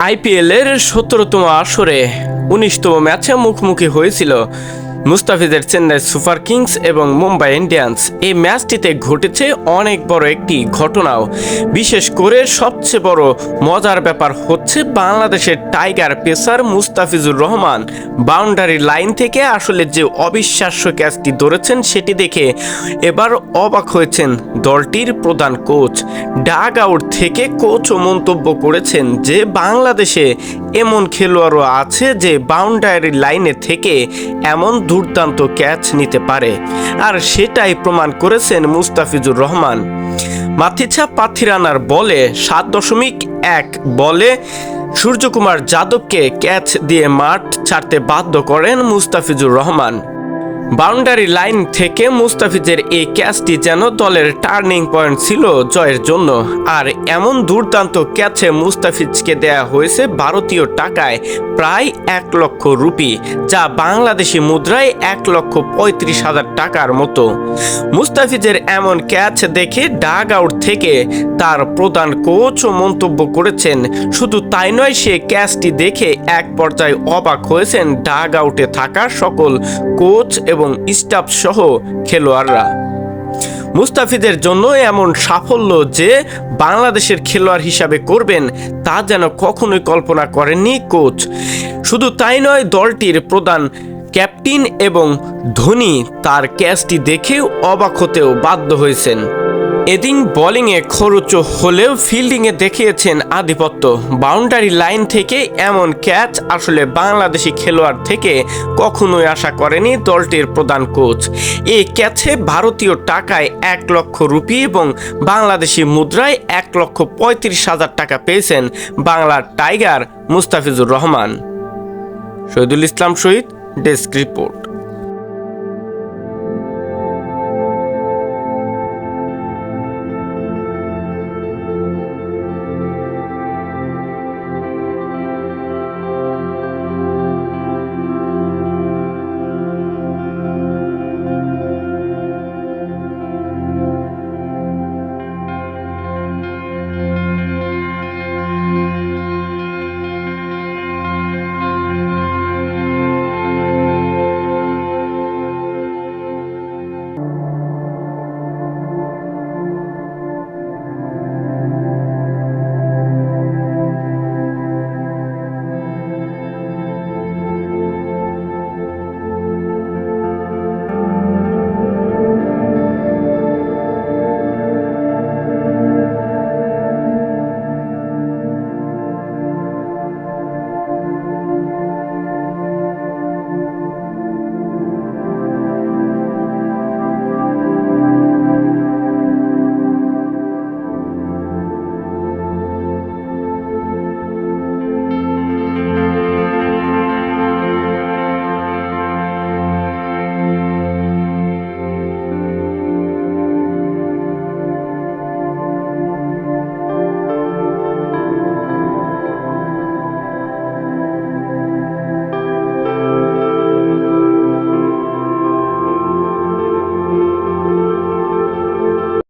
আইপিএলের সতেরোতম আসরে উনিশতম ম্যাচে মুখোমুখি হয়েছিল মুস্তাফিজের চেন্নাই সুপার কিংস এবং মুম্বাই ইন্ডিয়ান্স। এই ম্যাচটিতে ঘটেছে অনেক বড় একটি ঘটনাও। বিশেষ করে সবচেয়ে বড় মজার ব্যাপার হচ্ছে বাংলাদেশের tiger pacer Mustafizur Rahman. Boundary line থেকে আসলে যে অবিশ্বাস্য ক্যাচটি ধরেছেন সেটি দেখে এবার অবাক হয়েছেন দলটির প্রধান কোচ। ডাগ আউট থেকে কোচও মন্তব্য করেছেন যে বাংলাদেশে এমন খেলোয়াড়ও আছে যে বাউন্ডারি লাইনে থেকে এমন দুর্দান্ত ক্যাচ নিতে পারে। আর সেটাই প্রমাণ করেছেন মুস্তাফিজুর রহমান। মাথিছা পাথিরানার বলে সাত দশমিক এক বলে সূর্যকুমার যাদবকে ক্যাচ দিয়ে মাঠ ছাড়তে বাধ্য করেন মুস্তাফিজুর রহমান। বাউন্ডারি লাইন থেকে মুস্তাফিজের এই ক্যাচটি যেন দলের টার্নিং পয়েন্ট ছিল জয়ের জন্য। আর এমন দুর্দান্ত ক্যাচে মুস্তাফিজকে দেয়া হয়েছে ভারতীয় টাকায় প্রায় এক লক্ষ রুপি, যা বাংলাদেশি মুদ্রায় এক লক্ষ পঁয়ত্রিশ হাজার টাকার মতো। মুস্তাফিজের এমন ক্যাচ দেখে ডাগ আউট থেকে তার প্রধান কোচও মন্তব্য করেছেন, শুধু তাই নয়, সে ক্যাচটি দেখে এক পর্যায়ে অবাক হয়েছেন ডাগ আউটে থাকা সকল কোচ এবং স্টাফ সহ খেলোয়াড়রা। মুস্তাফিদের জন্য এমন সাফল্য যে বাংলাদেশের খেলোয়াড় হিসাবে করবেন, তা যেন কখনোই কল্পনা করেননি কোচ। শুধু তাই নয়, দলটির প্রধান ক্যাপ্টেন এবং ধোনি তার ক্যাচটি দেখেও অবাক হতেও বাধ্য হয়েছেন। এদিন বোলিংয়ে খরচ হলেও ফিল্ডিংয়ে দেখিয়েছেন আধিপত্য। বাউন্ডারি লাইন থেকে এমন ক্যাচ আসলে বাংলাদেশি খেলোয়াড় থেকে কখনোই আশা করেনি দলটির প্রধান কোচ। এই ক্যাচে ভারতীয় টাকায় এক লক্ষ রুপি এবং বাংলাদেশি মুদ্রায় এক লক্ষ পঁয়ত্রিশ হাজার টাকা পেয়েছেন বাংলার tiger Mustafizur Rahman. Shahidul Islam Shahid, desk report.